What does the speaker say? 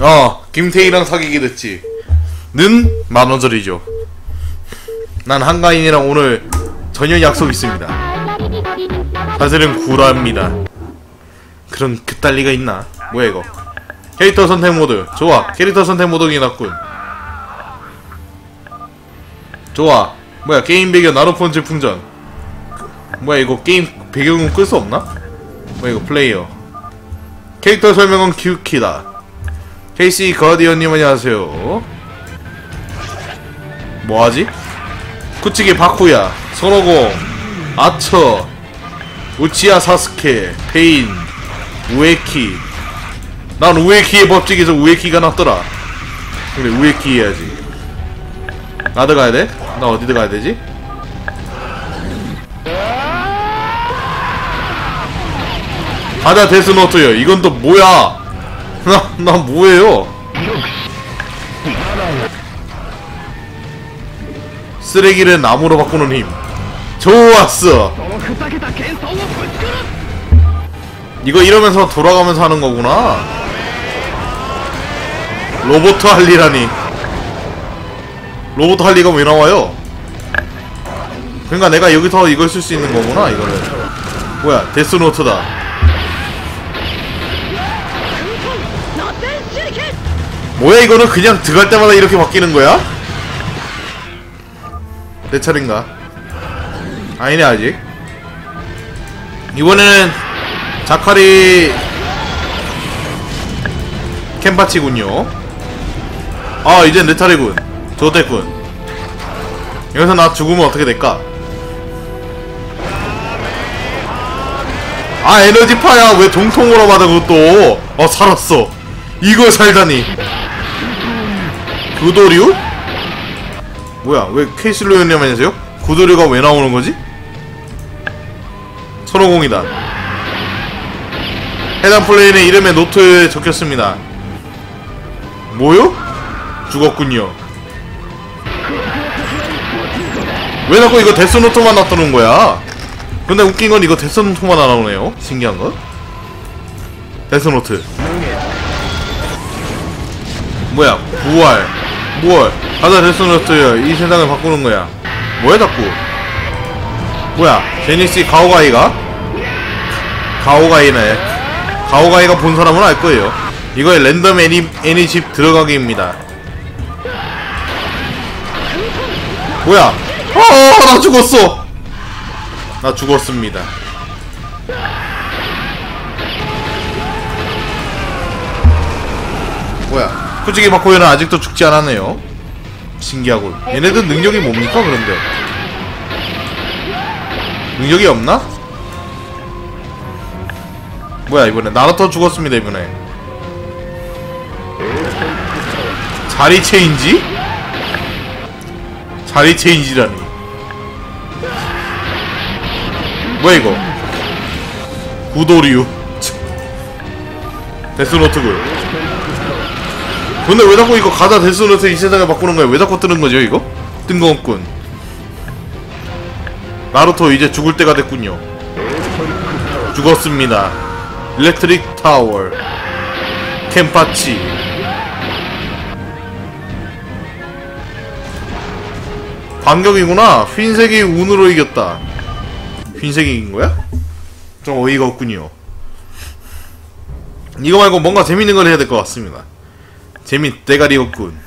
어 김태희랑 사귀게 됐지. 는 만원짜리죠. 난 한가인이랑 오늘 저녁 약속 있습니다. 사실은 구라입니다. 그런 그딴 리가 있나? 뭐야 이거? 캐릭터 선택 모드. 좋아. 캐릭터 선택 모드긴 났군 좋아. 뭐야 게임 배경 나노폰 질풍전. 뭐야 이거 게임 배경은 끌 수 없나? 뭐야 이거 플레이어 캐릭터 설명은 큐키다 케이시 거디언님 안녕하세요 뭐하지? 쿠치기 바쿠야 손오공 아처 우치야 사스케 페인 우에키 난 우에키의 법칙에서 우에키가 났더라 그래 우에키 해야지 나도 가야 돼? 나 어디도 가야 되지? 가자 데스노트요. 이건 또 뭐야? 나, 나 뭐예요? 쓰레기를 나무로 바꾸는 힘. 좋았어. 이거 이러면서 돌아가면서 하는 거구나. 로보트 할리라니. 로보트 할리가 왜 나와요? 그러니까 내가 여기서 이걸 쓸 수 있는 거구나 이거를. 뭐야 데스노트다. 뭐야 이거는? 그냥 들어갈 때마다 이렇게 바뀌는 거야? 내 차례인가? 아니네 아직. 이번에는 자카리 캠파치군요. 아 이젠 내 차례군. 좋댔군. 여기서 나 죽으면 어떻게 될까? 아 에너지파야. 왜 동통으로 받아 그것도? 어 살았어. 이걸 살다니 구도류? 뭐야 왜 케이슬로연님 안녕하세요? 구도류가 왜 나오는 거지? 선호공이다 해당 플레이는 이름의 노트에 적혔습니다 뭐요? 죽었군요 왜 자꾸 이거 데스노트만 나타는 거야? 근데 웃긴 건 이거 데스노트만 안 나오네요 신기한 거 데스노트 뭐야 부활 무얼 가자 데스노트야 이 세상을 바꾸는 거야. 뭐야 자꾸? 뭐야 제니씨 가오가이가? 가오가이네. 가오가이가 본 사람은 알 거예요. 이거에 랜덤 애니 애니집 들어가기입니다. 뭐야? 아나 죽었어. 나 죽었습니다 솔직히 마코이는 아직도 죽지 않았네요. 신기하군 얘네들 능력이 뭡니까 그런데? 능력이 없나? 뭐야 이번에. 나루토 죽었습니다 이번에. 자리 체인지? 자리 체인지라니. 뭐야 이거? 구도류 데스노트군 근데 왜 자꾸 이거 가자 데스노트 이 세상을 바꾸는 거야? 왜 자꾸 뜨는 거죠 이거? 뜬금없군. 나루토 이제 죽을 때가 됐군요. 죽었습니다. 일렉트릭 타워 캠파치 반격이구나. 흰색이 운으로 이겼다. 흰색이 이긴 거야? 좀 어이가 없군요. 이거 말고 뭔가 재밌는 걸 해야 될 것 같습니다 재밌 대가리 없군